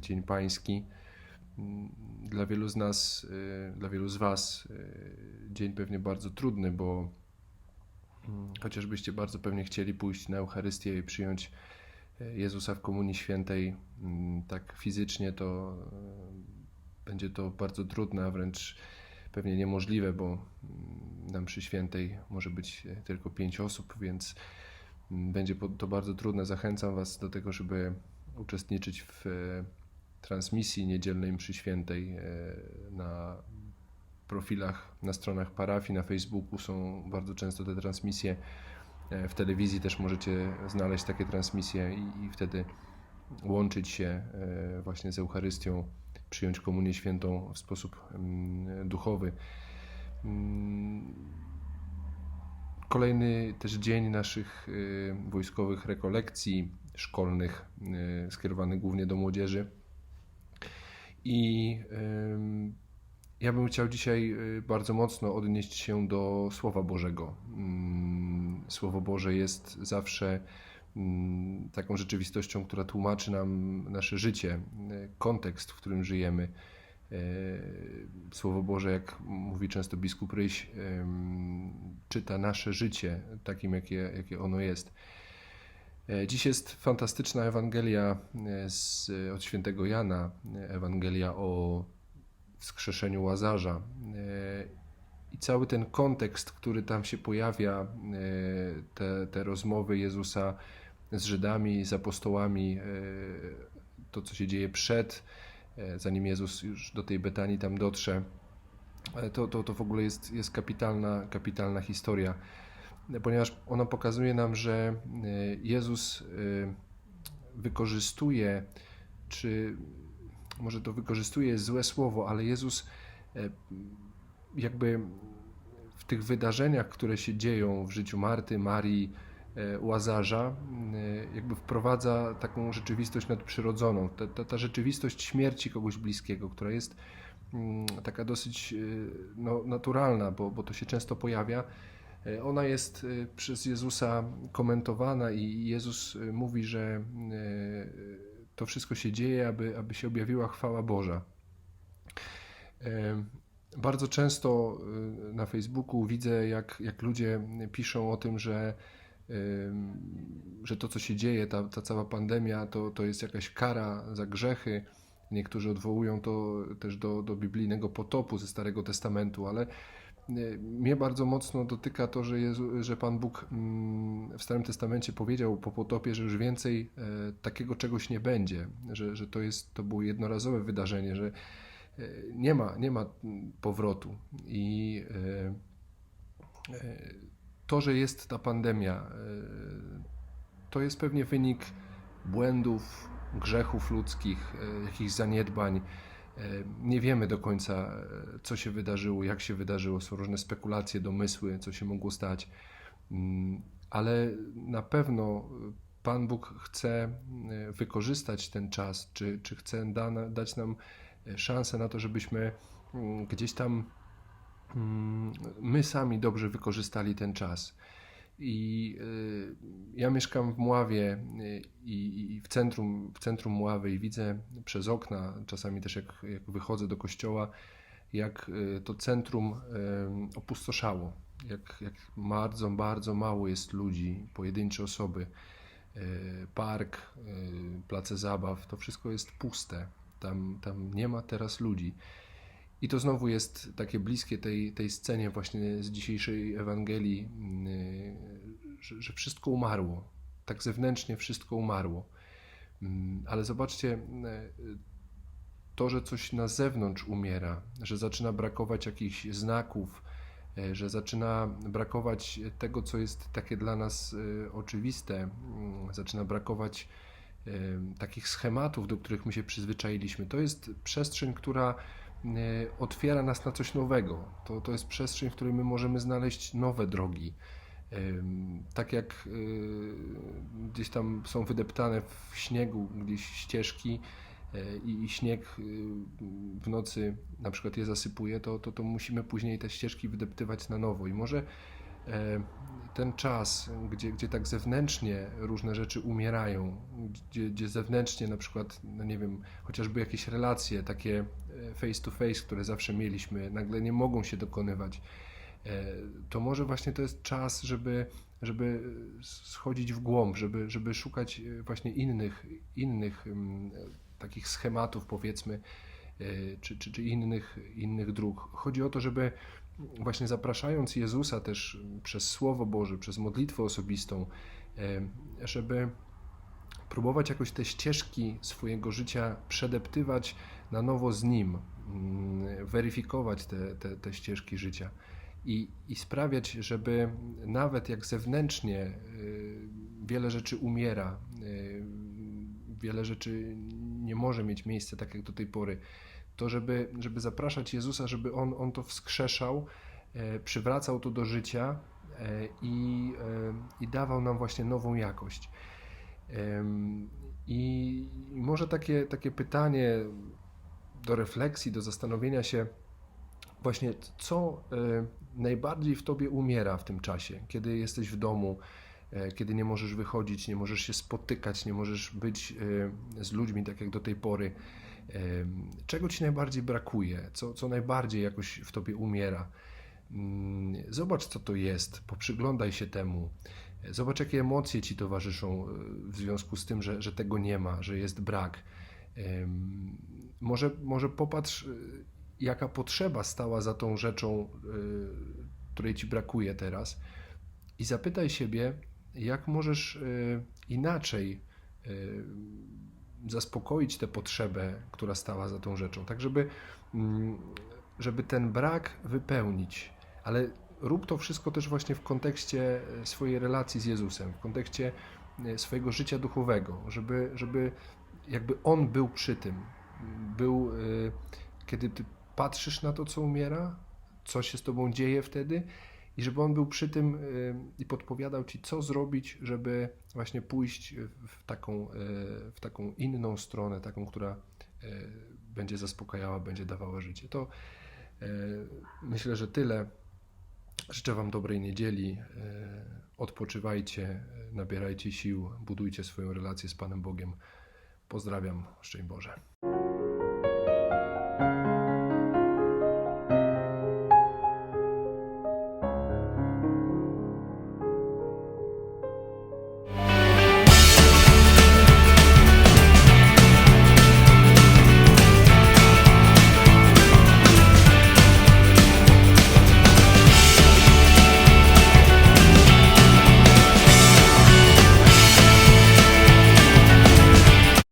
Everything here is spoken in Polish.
Dzień Pański. Dla wielu z nas, y, dla wielu z Was y, dzień pewnie bardzo trudny, bo mm, chociażbyście bardzo pewnie chcieli pójść na Eucharystię i przyjąć y, Jezusa w Komunii Świętej, mm, tak fizycznie to będzie to bardzo trudne, a wręcz pewnie niemożliwe, bo mm, na mszy świętej może być tylko pięć osób, więc będzie to bardzo trudne. Zachęcam Was do tego, żeby uczestniczyć w transmisji niedzielnej mszy świętej e, na profilach, na stronach parafii, na Facebooku są bardzo często te transmisje. E, W telewizji też możecie znaleźć takie transmisje i, i wtedy łączyć się e, właśnie z Eucharystią, przyjąć Komunię Świętą w sposób mm, duchowy. Mm, Kolejny też dzień naszych wojskowych rekolekcji szkolnych, skierowanych głównie do młodzieży. I ja bym chciał dzisiaj y, bardzo mocno odnieść się do Słowa Bożego. Mm, Słowo Boże jest zawsze mm, taką rzeczywistością, która tłumaczy nam nasze życie, y, kontekst, w którym żyjemy. Y, Słowo Boże, jak mówi często biskup Ryś, czyta nasze życie takim, jakie, jakie ono jest. E, Dziś jest fantastyczna Ewangelia e, z, od świętego Jana, e, Ewangelia o wskrzeszeniu Łazarza. E, I cały ten kontekst, który tam się pojawia, e, te, te rozmowy Jezusa z Żydami, z apostołami, e, to co się dzieje przed, e, zanim Jezus już do tej Betanii tam dotrze, e, to, to, to w ogóle jest, jest kapitalna, kapitalna historia ponieważ ona pokazuje nam, że e, Jezus e, wykorzystuje, czy może to wykorzystuje złe słowo, ale Jezus e, jakby w tych wydarzeniach, które się dzieją w życiu Marty, Marii, Łazarza, jakby wprowadza taką rzeczywistość nadprzyrodzoną. Ta, ta, ta rzeczywistość śmierci kogoś bliskiego, która jest mm, taka dosyć no, naturalna, bo, bo to się często pojawia. E, Ona jest e, przez Jezusa komentowana i Jezus e, mówi, że to wszystko się dzieje, aby, aby się objawiła chwała Boża. Bardzo często na Facebooku widzę, jak, jak ludzie piszą o tym, że, że to, co się dzieje, ta, ta cała pandemia, to, to jest jakaś kara za grzechy. Niektórzy odwołują to też do, do biblijnego potopu ze Starego Testamentu, ale mnie bardzo mocno dotyka to, że, Jezu, że Pan Bóg mm, w Starym Testamencie powiedział po potopie, że już więcej e, takiego czegoś nie będzie, że, że to, jest, to było jednorazowe wydarzenie, że e, nie ma, nie ma powrotu. I e, to, że jest ta pandemia, to jest pewnie wynik błędów, grzechów ludzkich, jakichś zaniedbań. E, Nie wiemy do końca, e, co się wydarzyło, jak się wydarzyło. Są różne spekulacje, domysły, co się mogło stać. Mm, Ale na pewno Pan Bóg chce e, wykorzystać ten czas, czy, czy chce da, dać nam e, szansę na to, żebyśmy mm, gdzieś tam mm, my sami dobrze wykorzystali ten czas. I y, ja mieszkam w Mławie y, i, w, centrum, w centrum Mławy i widzę przez okna, czasami też jak, jak wychodzę do kościoła, jak y, to centrum opustoszało. Jak, jak bardzo, bardzo mało jest ludzi, pojedyncze osoby. Park, place zabaw, to wszystko jest puste. Tam, tam nie ma teraz ludzi. I to znowu jest takie bliskie tej, tej scenie właśnie z dzisiejszej Ewangelii, yy, że, że wszystko umarło. Tak zewnętrznie wszystko umarło. Mm, Ale zobaczcie, yy, to, że coś na zewnątrz umiera, że zaczyna brakować jakichś znaków, yy, że zaczyna brakować tego, co jest takie dla nas oczywiste, mm, zaczyna brakować takich schematów, do których my się przyzwyczailiśmy. To jest przestrzeń, która otwiera nas na coś nowego. To, to jest przestrzeń, w której my możemy znaleźć nowe drogi. Tak jak e, gdzieś tam są wydeptane w śniegu gdzieś ścieżki e, i śnieg e, w nocy na przykład je zasypuje, to, to, to musimy później te ścieżki wydeptywać na nowo. I może e, ten czas, gdzie, gdzie tak zewnętrznie różne rzeczy umierają, gdzie, gdzie zewnętrznie na przykład, no nie wiem, chociażby jakieś relacje takie e, face to face, które zawsze mieliśmy, nagle nie mogą się dokonywać, e, to może właśnie to jest czas, żeby, żeby schodzić w głąb, żeby, żeby szukać e, właśnie innych, innych mm, takich schematów, powiedzmy, e, czy, czy, czy innych, innych dróg. Chodzi o to, żeby właśnie zapraszając Jezusa też przez Słowo Boże, przez modlitwę osobistą, żeby próbować jakoś te ścieżki swojego życia przedeptywać na nowo z Nim, mm, weryfikować te, te, te ścieżki życia i, i sprawiać, żeby nawet jak zewnętrznie y, wiele rzeczy umiera, y, wiele rzeczy nie może mieć miejsca tak jak do tej pory, to żeby, żeby zapraszać Jezusa, żeby On, on to wskrzeszał, e, przywracał to do życia e, i, e, i dawał nam właśnie nową jakość. I może takie, takie pytanie do refleksji, do zastanowienia się, właśnie co e, najbardziej w tobie umiera w tym czasie, kiedy jesteś w domu, e, kiedy nie możesz wychodzić, nie możesz się spotykać, nie możesz być e, z ludźmi tak jak do tej pory. Czego ci najbardziej brakuje? Co, co najbardziej jakoś w tobie umiera? Mm, Zobacz, co to jest, poprzyglądaj się temu. Zobacz, jakie emocje ci towarzyszą w związku z tym, że, że tego nie ma, że jest brak. Może, może popatrz, e, jaka potrzeba stała za tą rzeczą, e, której ci brakuje teraz, i zapytaj siebie, jak możesz e, inaczej zaspokoić tę potrzebę, która stała za tą rzeczą, tak żeby, mm, żeby ten brak wypełnić, ale rób to wszystko też właśnie w kontekście swojej relacji z Jezusem, w kontekście swojego życia duchowego, żeby, żeby jakby On był przy tym, był, e, kiedy ty patrzysz na to, co umiera, co się z tobą dzieje wtedy i żeby On był przy tym y, i podpowiadał ci, co zrobić, żeby właśnie pójść w taką, y, w taką inną stronę, taką, która y, będzie zaspokajała, będzie dawała życie. To y, myślę, że tyle. Życzę Wam dobrej niedzieli. y, Odpoczywajcie, y, nabierajcie sił, budujcie swoją relację z Panem Bogiem. Pozdrawiam, szczęść Boże.